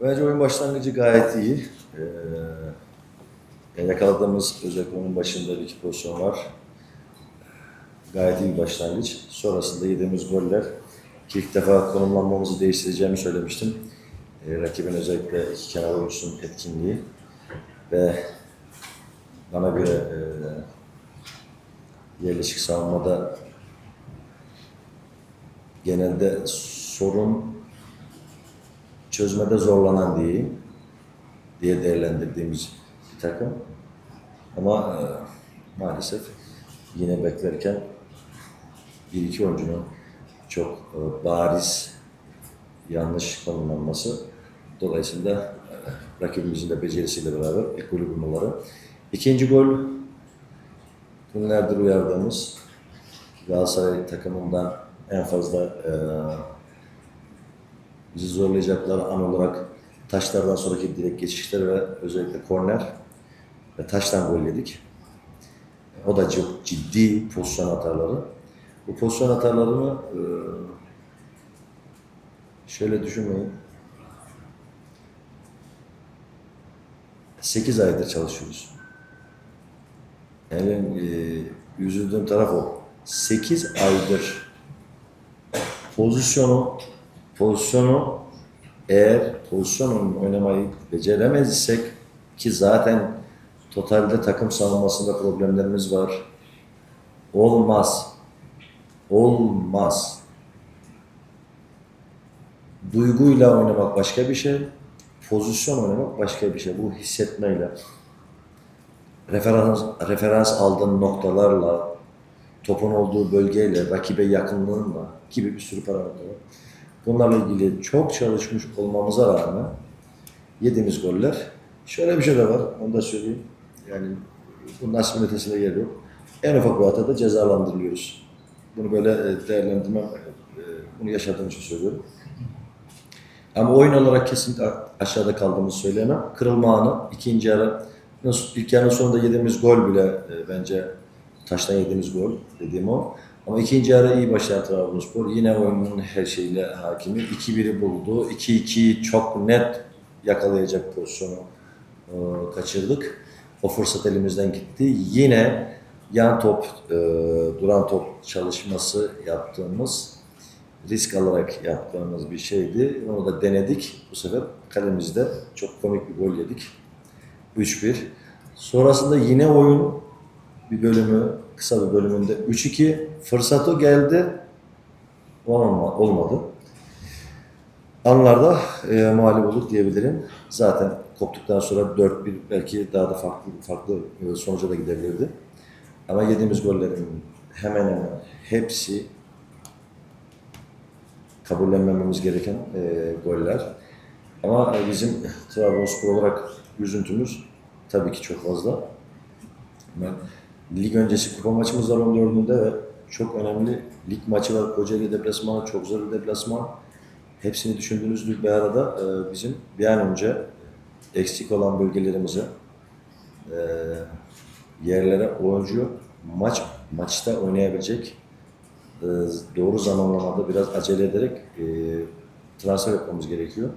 Bence oyun başlangıcı gayet iyi. Ee, yakaladığımız özellikle onun başında bir iki pozisyon var. Gayet iyi bir başlangıç. Sonrasında yediğimiz goller ki defa konumlanmamızı değiştireceğimi söylemiştim. Ee, rakibin özellikle iki kenar oyuncusunun etkinliği ve bana göre e, yerleşik savunmada genelde sorun çözmede zorlanan diyeyim diye değerlendirdiğimiz bir takım. Ama e, maalesef yine beklerken bir iki oyuncunun çok e, bariz yanlış konumlanması dolayısıyla e, rakibimizin de becerisiyle beraber ilk golü bulmaları. İkinci gol günlerdir uyardığımız Galatasaray takımından en fazla e, bizi zorlayacakları an olarak taşlardan sonraki direkt geçişler ve özellikle korner ve taştan gol yedik. O da çok ciddi pozisyon hataları. Bu pozisyon hatalarını e, şöyle düşünmeyin. 8 aydır çalışıyoruz. Yani e, üzüldüğüm taraf o. 8 aydır pozisyonu pozisyonu eğer pozisyon oynamayı beceremezsek ki zaten totalde takım savunmasında problemlerimiz var. Olmaz. Olmaz. Duyguyla oynamak başka bir şey. Pozisyon oynamak başka bir şey. Bu hissetmeyle referans, referans aldığın noktalarla, topun olduğu bölgeyle, rakibe yakınlığınla gibi bir sürü parametre var. Bunlarla ilgili çok çalışmış olmamıza rağmen yediğimiz goller, şöyle bir şey de var, onu da söyleyeyim. Yani bu nasibin ötesine yer yok. En ufak bir hatada cezalandırılıyoruz. Bunu böyle e, değerlendirmem, e, bunu yaşadığım için söylüyorum. Ama oyun olarak kesinlikle aşağıda kaldığımızı söyleyemem. Kırılma anı, ikinci yarı, ilk yarının sonunda yediğimiz gol bile e, bence taştan yediğimiz gol dediğim o. Ama ikinci yarı iyi başlayan Trabzonspor. Yine oyunun her şeyle hakimi. 2-1'i buldu. 2-2'yi çok net yakalayacak pozisyonu e, kaçırdık. O fırsat elimizden gitti. Yine yan top, e, duran top çalışması yaptığımız, risk alarak yaptığımız bir şeydi. Onu da denedik. Bu sefer kalemizde çok komik bir gol yedik. 3-1. Sonrasında yine oyun bir bölümü, kısa bir bölümünde 3-2 fırsatı geldi. Olma- Olmadı. Anlarda e, mağlup olduk diyebilirim. Zaten koptuktan sonra 4-1 belki daha da farklı farklı e, sonuca da gidebilirdi. Ama yediğimiz gollerin hemen hemen hepsi kabullenmememiz gereken e, goller. Ama e, bizim Trabzonspor olarak üzüntümüz tabii ki çok fazla. Ben lig öncesi kupa maçımız var 14'ünde ve çok önemli lig maçı var. Kocaeli deplasmanı, çok zor bir deplasman. Hepsini düşündüğünüz bir arada e, bizim bir an önce eksik olan bölgelerimize e, yerlere oyuncu maç maçta oynayabilecek e, doğru zamanlamada biraz acele ederek e, transfer yapmamız gerekiyor.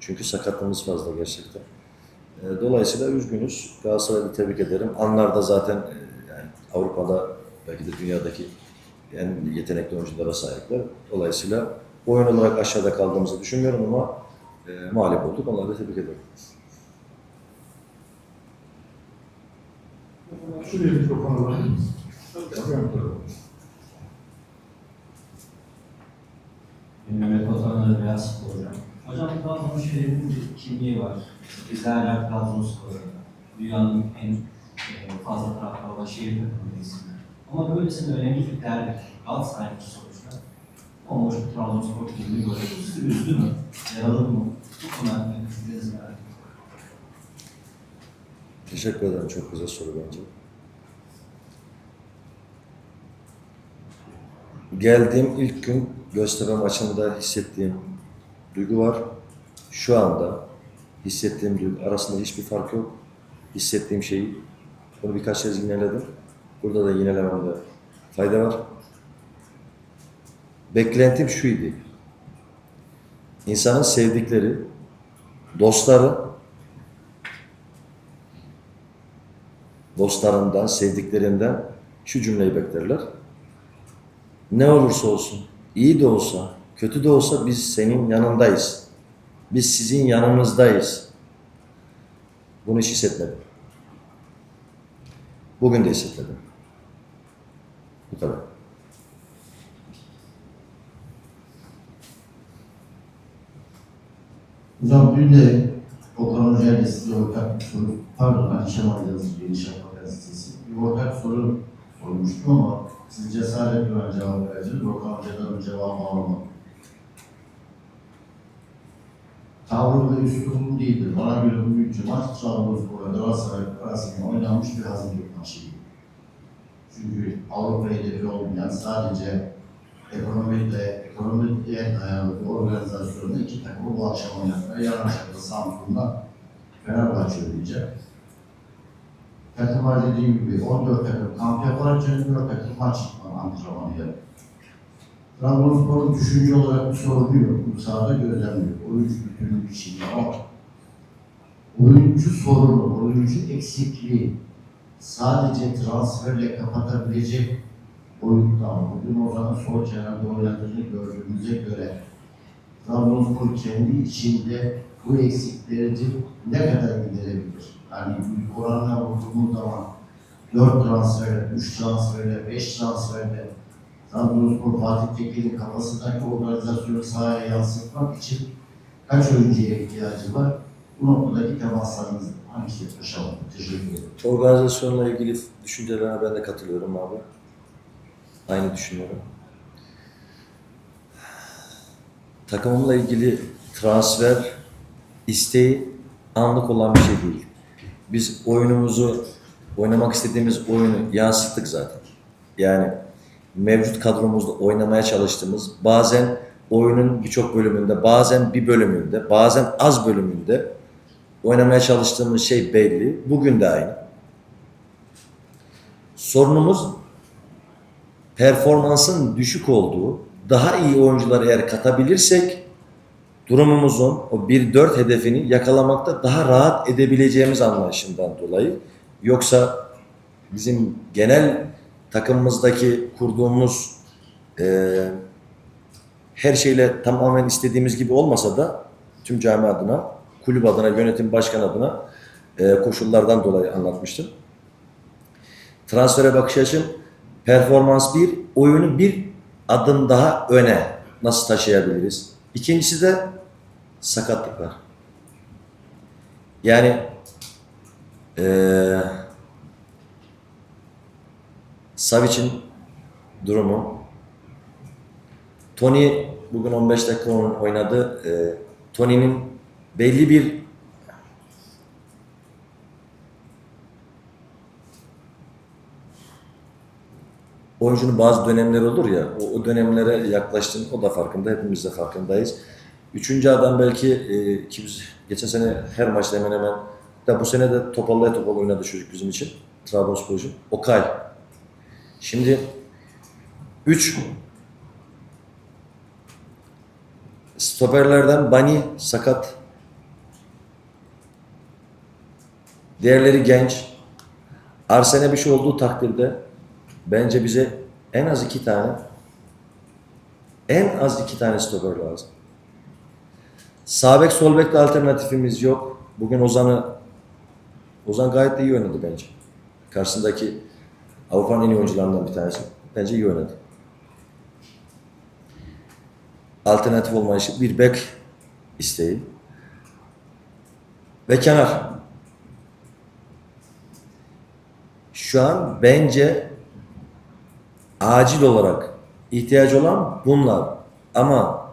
Çünkü sakatlığımız fazla gerçekten. Dolayısıyla üzgünüz. Galatasaray'ı tebrik ederim. Anlar da zaten e, Avrupa'da belki de dünyadaki en yetenekli oyunculara sahipler. Dolayısıyla oyun olarak aşağıda kaldığımızı düşünmüyorum ama e, mağlup olduk. Onları da tebrik ederim. Şuraya mikrofonu var. Mehmet Batan'la Beyaz Spor Hocam. Hocam Trabzon'un şehrinin bir kimliği var. Bizler hala Trabzonspor'da. Dünyanın en e, fazla taraftarı şehir takımındayız. Ama böylesine önemli bir derbi. Galatasaray maçı sonuçta. Bomboş bir Trabzonspor böyle. Bu sizi üzdü mü? Yaralı mı? Bu konu hakkında düşüncelerinizi merak ediyorum. Teşekkür ederim. Çok güzel soru bence. Geldiğim ilk gün Göztepe maçında hissettiğim duygu var. Şu anda hissettiğim duygu arasında hiçbir fark yok. Hissettiğim şeyi bunu birkaç kez yineledim. Burada da yinelememde fayda var. Beklentim şuydu. İnsanın sevdikleri dostları, dostlarından, sevdiklerinden şu cümleyi beklerler. Ne olursa olsun, iyi de olsa, kötü de olsa biz senin yanındayız. Biz sizin yanınızdayız. Bunu hiç hissetmedim. Bugün de hissetmedim. Bu kadar. Hocam dün de Okan Hoca ile size ortak bir soru, pardon Akşam Aydınız Yeni Şafak Gazetesi, bir ortak soru sormuştum ama siz cesaretle ben cevap verdiniz. Okan Hoca'dan cevabı alamadım. Tavrı ve üslubum değildir. Bana göre bugünkü maç Trabzonspor oynanmış bir hazırlık maçıydı. Çünkü Avrupa hedefi olmayan sadece ekonomide, ekonomiye dayalı bir organizasyonda iki takımı bu akşam oynatmaya yarın akşam da Samsun'da Fenerbahçe oynayacak. Takımlar dediğim gibi 14 takım kamp yaparken 4 takım maç antrenmanı yapıyor. Trabzonspor'un düşünce olarak bir sorunu yok. Bu sahada gözlemliyor. Oyuncu bütünlük içinde ama oyuncu sorunu, oyuncu eksikliği sadece transferle kapatabilecek boyutta bugün Ozan'ın sol kenarda oynadığını gördüğümüze göre Trabzonspor kendi içinde bu eksikleri ne kadar giderebilir? Yani oranla vurduğumuz zaman 4 transferle, 3 transferle, 5 transferle Trabzonspor Fatih Tekin'in kafasındaki organizasyonu sahaya yansıtmak için kaç oyuncuya ihtiyacı var? Bu noktadaki temaslarınız hangisi yaşamadı? Teşekkür. Organizasyonla ilgili düşüncelerine ben de katılıyorum abi. Aynı düşünüyorum. Takımımla ilgili transfer isteği anlık olan bir şey değil. Biz oyunumuzu, oynamak istediğimiz oyunu yansıttık zaten. Yani mevcut kadromuzda oynamaya çalıştığımız, bazen oyunun birçok bölümünde, bazen bir bölümünde, bazen az bölümünde oynamaya çalıştığımız şey belli. Bugün de aynı. Sorunumuz performansın düşük olduğu, daha iyi oyuncuları eğer katabilirsek durumumuzun o 1-4 hedefini yakalamakta daha rahat edebileceğimiz anlayışından dolayı. Yoksa bizim genel takımımızdaki kurduğumuz eee, her şeyle tamamen istediğimiz gibi olmasa da tüm cami adına, kulüp adına, yönetim başkan adına eee, koşullardan dolayı anlatmıştım. Transfere bakış açım performans bir, oyunu bir adım daha öne nasıl taşıyabiliriz? İkincisi de sakatlıklar. Yani eee Savic'in durumu Tony bugün 15 dakika oynadı. Eee Tony'nin belli bir oyuncunun bazı dönemleri olur ya, o, o dönemlere yaklaştığın o da farkında, hepimiz de farkındayız. Üçüncü adam belki e, ki biz geçen sene her maçta hemen hemen da bu sene de topallaya topal oynadı çocuk bizim için. Trabzonsporcu. Okay. Şimdi üç stoperlerden Bani sakat. Diğerleri genç. Arsene bir şey olduğu takdirde bence bize en az iki tane en az iki tane stoper lazım. Sağ bek sol bekte alternatifimiz yok. Bugün Ozan'ı Ozan gayet de iyi oynadı bence. Karşısındaki Avrupa'nın en iyi oyuncularından bir tanesi. Bence iyi oynadı. Alternatif olmayışı bir bek isteği. Ve kenar. Şu an bence acil olarak ihtiyacı olan bunlar. Ama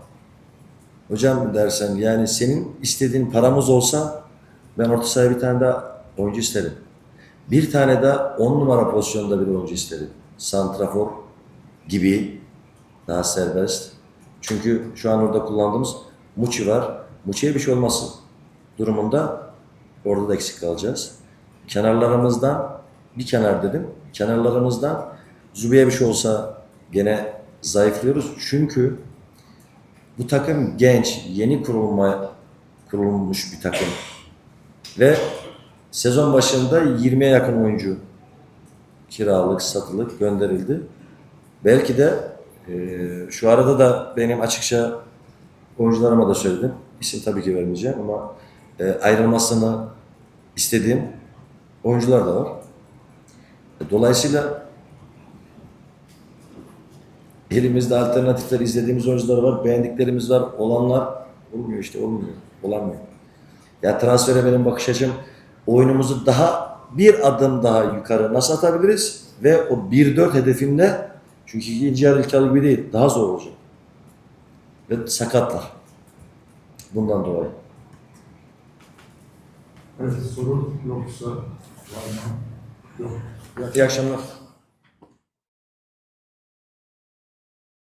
hocam dersen yani senin istediğin paramız olsa ben orta sahaya bir tane daha oyuncu isterim. Bir tane daha on numara pozisyonda bir oyuncu isterim. Santrafor gibi daha serbest. Çünkü şu an orada kullandığımız Muçi var. Muçi'ye bir şey olması durumunda orada da eksik kalacağız. Kenarlarımızdan bir kenar dedim. Kenarlarımızdan Zubi'ye bir şey olsa gene zayıflıyoruz. Çünkü bu takım genç, yeni kurulma kurulmuş bir takım. Ve sezon başında 20'ye yakın oyuncu kiralık, satılık gönderildi. Belki de e, şu arada da benim açıkça oyuncularıma da söyledim. İsim tabii ki vermeyeceğim ama e, ayrılmasını istediğim oyuncular da var. Dolayısıyla elimizde alternatifler izlediğimiz oyuncular var, beğendiklerimiz var, olanlar olmuyor işte olmuyor, olamıyor. Ya transfere benim bakış açım oyunumuzu daha bir adım daha yukarı nasıl atabiliriz ve o 1-4 hedefinde çünkü ikinci yarı ilk yarı gibi değil daha zor olacak. Ve sakatlar. Bundan dolayı. Evet, soru yoksa var mı? Yok. İyi akşamlar.